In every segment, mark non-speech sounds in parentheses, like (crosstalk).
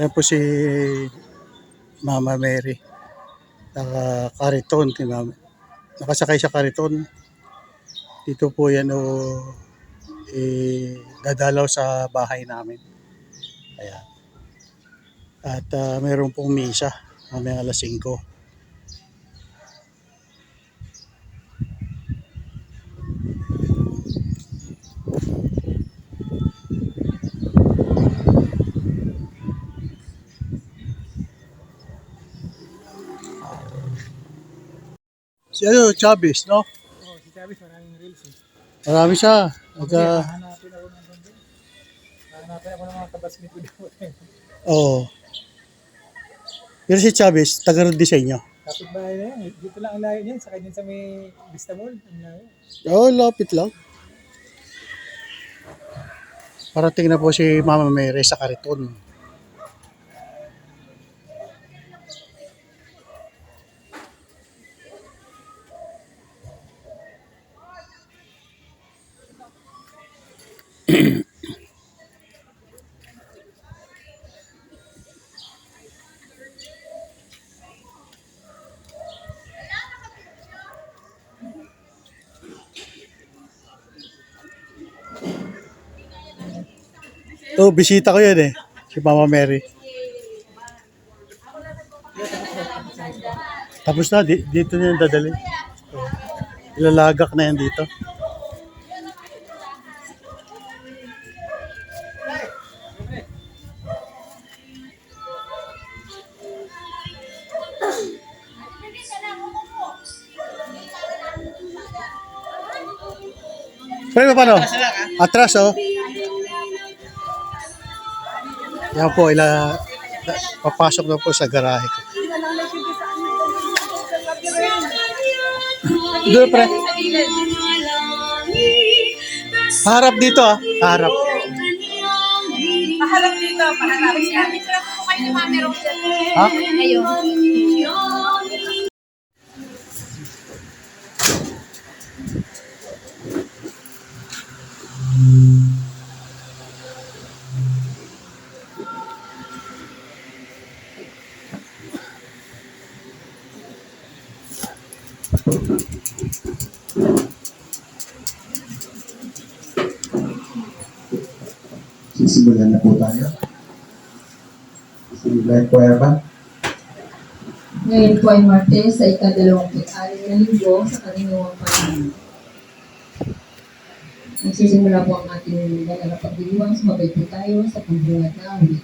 Ayan po si Mama Mary. Naka-kariton. Nakasakay sa kariton. Dito po yan o eh, dadalaw sa bahay namin. Ayan. At ah, meron pong misa mamaya alas 5. Si ano, Chavez, no? Oo, si Chavez maraming reels eh. Marami siya. At, Kasi ah, hahanapin ako ng doon. Hahanapin ako ng mga kabasmit (laughs) ko daw. Oo. Pero si Chavez, taga Rodeseño. Kapit bahay na yan. Dito lang ang layo niyan. Sakay din sa may Vista Mall. Ang layo. Oo, oh, lapit lang. Parating na po si Mama Mary sa Kariton. (clears throat) Oh, bisita ko yan eh. Si Mama Mary. Tapos na, di- dito na yung dadali. Ilalagak na yan dito. Paano? Atras oh. Yan po, ila, papasok na po sa garahe ko. Doon pre. Harap dito ah. Harap. Paharap dito, paharap. Sinabit ko Sisimulan na po tayo. Sisimulan po ba? Ngayon po ay Martes sa ikadalawamput-anim na linggo sa kaninawang panahon. Nagsisimula po ang ating banal na pagdiriwang. Sumabay po tayo sa pagbuhat namin.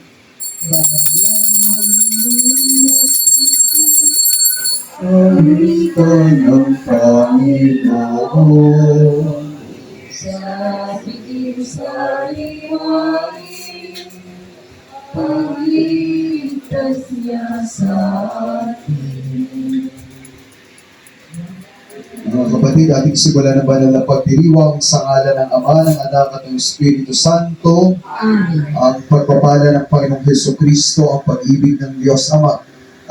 Pangito ng Panginoon. Sa pitin sa liwanag, pagligtas niya sa atin. Mga kapatid, ating simulan ng banal na pagdiriwang sa ngala ng Ama, ng Anak at ng Espiritu Santo, Amen. ang pagpapala ng Panginoong Heso Kristo, ang pag-ibig ng Diyos Ama,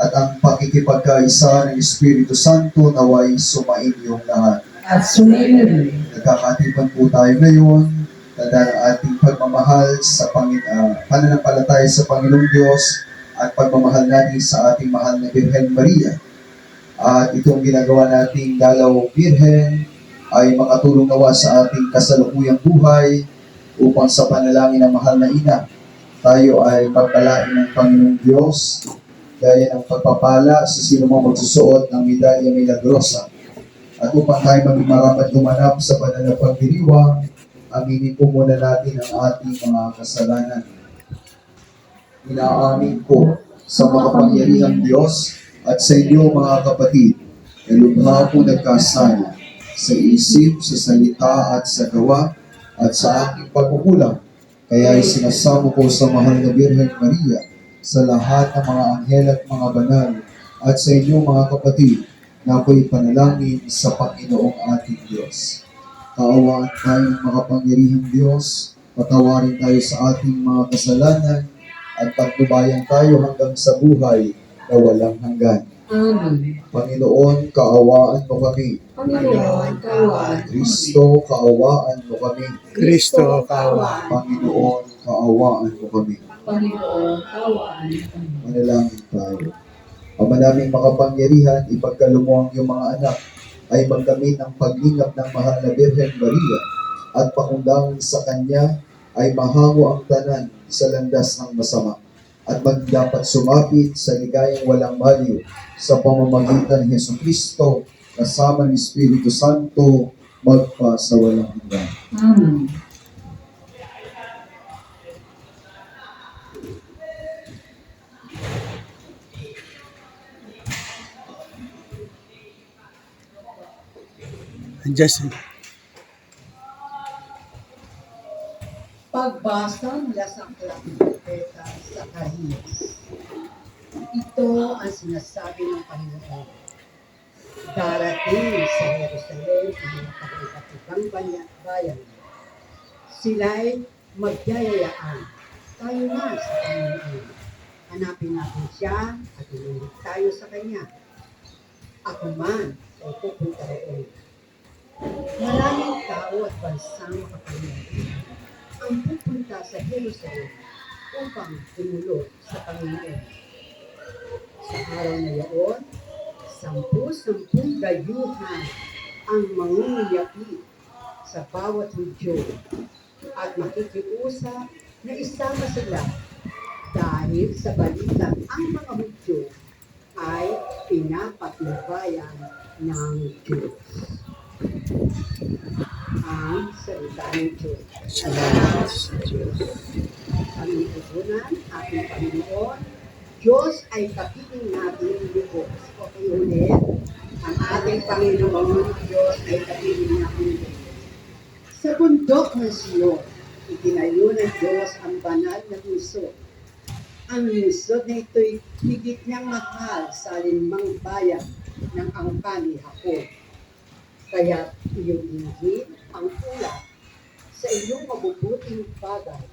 at ang pakikipagkaisa ng Espiritu Santo naway sumain yung lahat. At sumayin Nagkakatipan po tayo ngayon tanda ng ating pagmamahal sa Pangin uh, pananampalataya sa Panginoong Diyos at pagmamahal natin sa ating mahal na Birhen Maria. At itong ginagawa nating dalaw Birhen ay makatulong nawa sa ating kasalukuyang buhay upang sa panalangin ng mahal na ina tayo ay pagpalain ng Panginoong Diyos gaya ng pagpapala sa sino mang magsusuot ng medalya milagrosa at upang tayo maging marapat gumanap sa banal na pagdiriwang, aminin po muna natin ang ating mga kasalanan. Inaamin ko sa makapangyarihang Diyos at sa inyo mga kapatid, na lubha po nagkasala sa isip, sa salita at sa gawa at sa aking pagkukulang. Kaya ay sinasamo ko sa mahal na Birhen Maria sa lahat ng mga anghel at mga banal at sa inyo mga kapatid na ako'y panalangin sa Panginoong ating Diyos. Kaawaan tayo ng makapangyarihang Diyos, patawarin tayo sa ating mga kasalanan, at pagtubayan tayo hanggang sa buhay na walang hanggan. Amen. Panginoon, kaawaan mo kami. Panginoon, kawan. Kristo, kaawaan mo kami. Kristo, kawa. Panginoon, kaawaan mo kami. Panginoon, tawaan. Manalangin tayo. Ama naming makapangyarihan, ipagkalumuang yung mga anak ay magkamit ng paglingap ng mahal na Birhen Maria at pakundangin sa Kanya ay mahango ang tanan sa landas ng masama at magdapat sumapit sa ligayang walang maliw sa pamamagitan ni Yesu Kristo kasama ng Espiritu Santo magpa sa walang hanggan. Amen. Just, Pagbasa mula sa aklat ng propeta Zacarias. Ito ang sinasabi ng Panginoon. Darating sa Jerusalem ang mga pag-ikatibang banya- bayan. Sila'y magyayayaan. Tayo na sa Panginoon. Hanapin natin siya at ilunod tayo sa Kanya. Ako man ay pupunta roon. Maraming tao at bansang makapangyarihan ang pupunta sa Jerusalem upang tumulog sa Panginoon. Sa araw na yaon, sampu-sampung dayuhan ang mangunguyapi sa bawat Hudyo at makikiusap na isama sila dahil sa balitang ang mga Hudyo ay pinapatnubayan ng Diyos. Ang salita salamat sa Diyos. aming tutunan, ating Panginoon, Diyos ay kapiling natin lubos. Okay ulit, ang ating Panginoon, Diyos ay kapiling natin lubos. Sa bundok ng Siyon, itinayo ng Diyos ang banal na lungsod. Ang lungsod na ito'y higit niyang mahal sa alinmang bayan ng angkan ni Hapon. Kaya iyong dinggin ang ulat sa iyong mabubuting bagay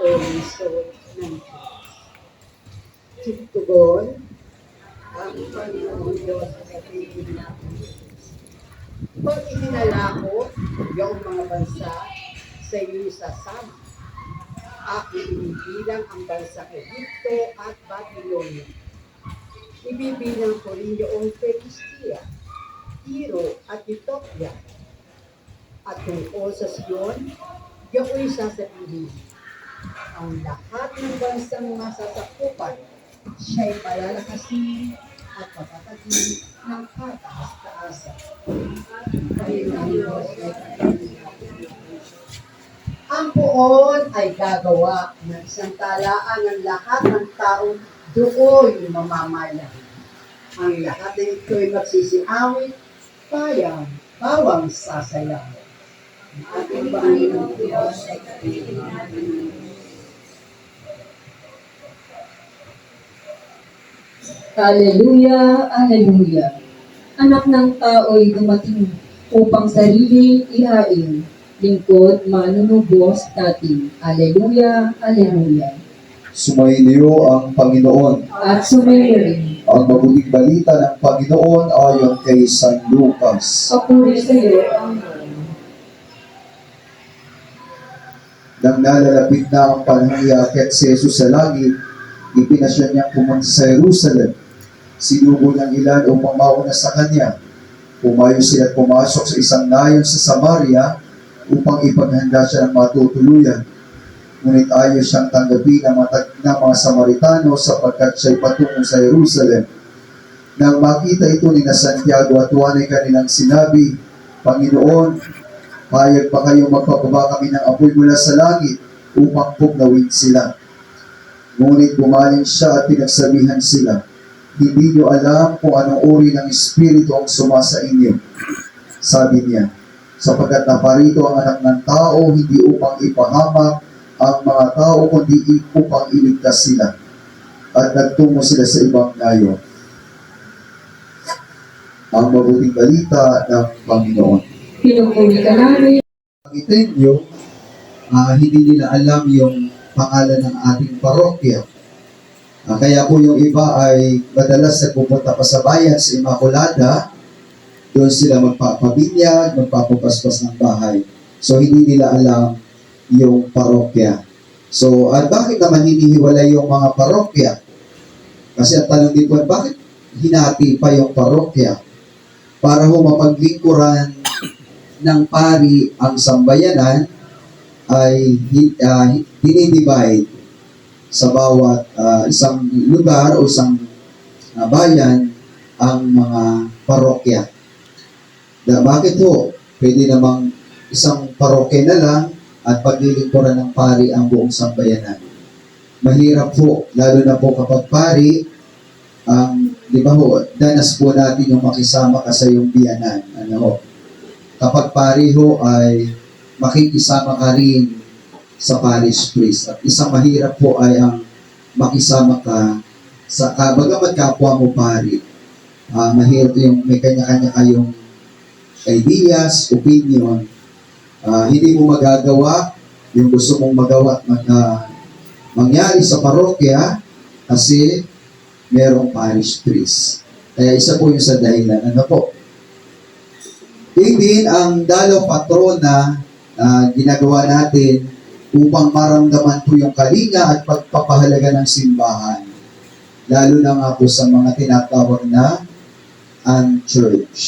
o lungsod ng Diyos. Tugon, ang Panginoon Diyos ay natin. Pag itinalako yung mga bansa sa iyong sasama, aking ibibilang ang bansa Egipto at Babylonia. Ibibilang ko rin yung Pelistia, Tiro at Ethiopia. At tungkol sa Sion, yao'y sasabihin, ang lahat ng bansang masasakupan, siya'y palalakasin at patatagin ng kataas-taasan. Ang poon ay gagawa ng isang talaan ng lahat ng taong doon mamamayan. Ang lahat ng ito'y magsisiawit, payang, bawang sasayaw. Ang ating Panginoon Diyos ay natin. Hallelujah, Hallelujah. Anak ng tao'y dumating upang sarili ihain. Lingkod, manunubos natin. Hallelujah, Hallelujah. Sumainyo ang Panginoon. At sumayo rin. Ang mabuting balita ng Panginoon ayon kay San Lucas. Papuri sa iyo, Panginoon. Nang nalalapit na ang iakyat si Jesus sa langit, ipinasya niyang pumunta sa Jerusalem. Sinubo niyang ilan upang mauna sa kanya. Pumayo sila at pumasok sa isang nayon sa Samaria upang ipaghanda siya ng matutuluyan. Ngunit ayaw siyang tanggapin ng mga, ng mga Samaritano sapagkat siya'y patungo sa Jerusalem. Nang makita ito ni na Santiago at Juan ay kanilang sinabi, Panginoon, Payag pa kayo magpapaba kami ng apoy mula sa langit upang pugnawin sila. Ngunit bumaling siya at pinagsabihan sila, Hindi niyo alam kung anong uri ng Espiritu ang sumasa inyo. Sabi niya, sapagkat naparito ang anak ng tao hindi upang ipahamak ang mga tao kundi upang iligtas sila. At nagtungo sila sa ibang nayon. Ang mabuting balita ng Panginoon. Pinupuri ka namin. Itenyo, ah hindi nila alam yung pangalan ng ating parokya. Ah, kaya po yung iba ay madalas na pupunta pa sa bayan sa Immaculada, doon sila magpapabinyag, magpapapaspas ng bahay. So hindi nila alam yung parokya. So, at bakit naman hinihiwalay yung mga parokya? Kasi ang tanong dito, bakit hinati pa yung parokya? Para ho mapaglingkuran ng pari ang sambayanan ay dinidivide sa bawat ah, isang lugar o isang ah, bayan ang mga parokya. Da, bakit ho? Pwede namang isang parokya na lang at paglilingkuran ng pari ang buong sambayanan. Mahirap po, lalo na po kapag pari, ang, di ba ho, danas po natin yung makisama ka sa iyong biyanan. Ano ho? Kapag pari ho ay makikisama ka rin sa parish priest. At isang mahirap po ay ang makisama ka sa uh, bagamat kapwa mo pari. Ah, mahirap yung may kanya-kanya kayong ideas, opinion. Ah, hindi mo magagawa yung gusto mong magawa at mag, ah, mangyari sa parokya kasi merong parish priest. Kaya isa po yung sa dahilan. Ano po? Yun din ang dalaw patrona na ginagawa natin upang maramdaman po yung kalinga at pagpapahalaga ng simbahan. Lalo na nga po sa mga tinatawag na unchurch.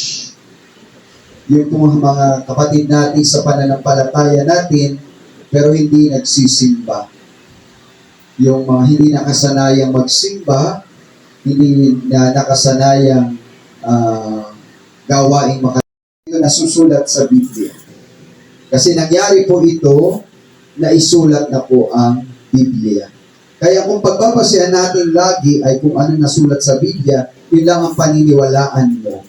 Yung po mga kapatid natin sa pananampalataya natin pero hindi nagsisimba. Yung mga hindi nakasanayang magsimba, hindi na nakasanayang ah, gawaing maka ito nasusulat sa Biblia. Kasi nangyari po ito na isulat na po ang Biblia. Kaya kung pagpapasyahan natin lagi ay kung ano nasulat sa Biblia, yun lang ang paniniwalaan mo.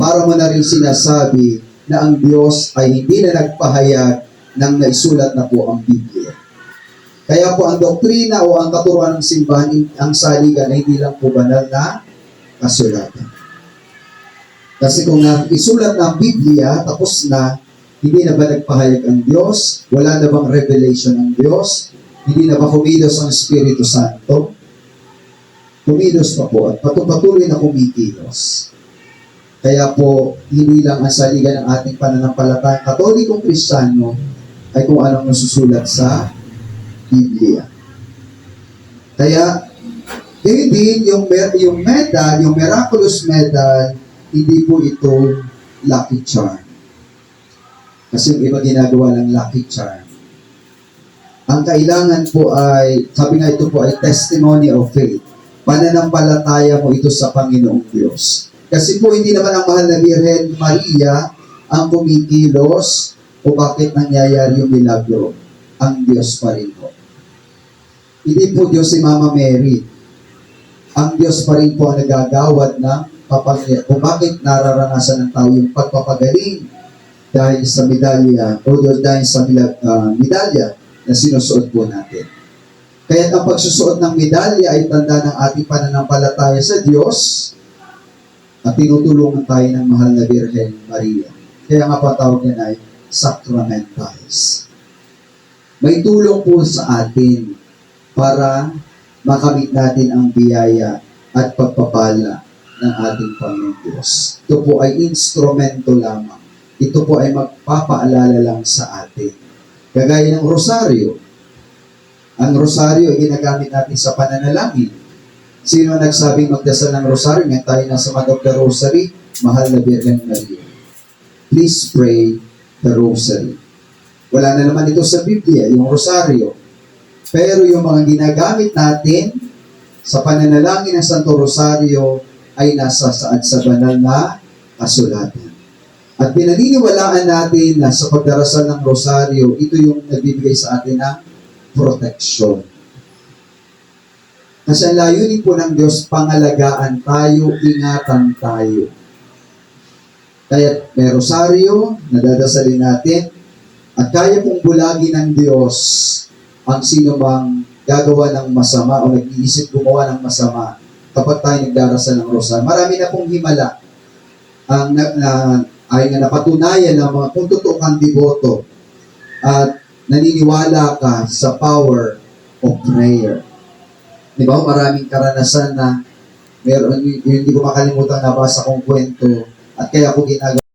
Para mo na rin sinasabi na ang Diyos ay hindi na nagpahayag ng naisulat na po ang Biblia. Kaya po ang doktrina o ang katuruan ng simbahan, ang saligan ay hindi lang po banal na kasulatan. Kasi kung na isulat na ang Biblia, tapos na, hindi na ba nagpahayag ang Diyos? Wala na bang revelation ng Diyos? Hindi na ba kumilos ang Espiritu Santo? Kumilos pa po at patuloy na kumikilos. Kaya po, hindi lang ang saligan ng ating pananampalataya katolikong kristyano ay kung anong nasusulat sa Biblia. Kaya, yun din, yung, yung medal, yung miraculous medal, hindi po ito lucky charm. Kasi yung iba ginagawa ng lucky charm. Ang kailangan po ay, sabi nga ito po ay testimony of faith. Pananampalataya mo ito sa Panginoong Diyos. Kasi po hindi naman ang mahal na Birhen Maria ang kumikilos o bakit nangyayari yung milagro. Ang Diyos pa rin po. Hindi po Diyos si Mama Mary. Ang Diyos pa rin po ang nagagawad ng papag- kung bakit nararanasan ng tao yung pagpapagaling dahil sa medalya o dahil sa ah, medalya na sinusuot po natin. Kaya ang pagsusuot ng medalya ay tanda ng ating pananampalataya sa Diyos at tinutulungan tayo ng mahal na Birhen Maria. Kaya nga patawag niya ay sacramentals. May tulong po sa atin para makamit natin ang biyaya at pagpapala ng ating Panginoon Diyos. Ito po ay instrumento lamang. Ito po ay magpapaalala lang sa atin. Kagaya ng rosaryo. Ang rosaryo ay ginagamit natin sa pananalangin. Sino ang nagsabing magdasal ng rosaryo? Ngayon tayo nasa of the Rosary, Mahal na Birhen Maria. Please pray the rosary. Wala na naman ito sa Biblia, yung rosaryo. Pero yung mga ginagamit natin sa pananalangin ng Santo Rosario ay nasa saad sa banal na kasulatan. At pinaniniwalaan natin na sa pagdarasal ng rosaryo, ito yung nagbibigay sa atin ng proteksyon. Kasi ang layunin po ng Diyos, pangalagaan tayo, ingatan tayo. Kaya may rosaryo, nadadasalin natin, at kaya pong bulagi ng Diyos ang sino mang gagawa ng masama o nag-iisip gumawa ng masama kapag tayo nagdarasal ng rosaryo. Marami na pong himala ang na, na, ay na napatunayan na mga, kung totoo kang devoto at naniniwala ka sa power of prayer. Di ba? Maraming karanasan na meron, hindi ko makalimutan nabasa kong kwento at kaya ko ginagawa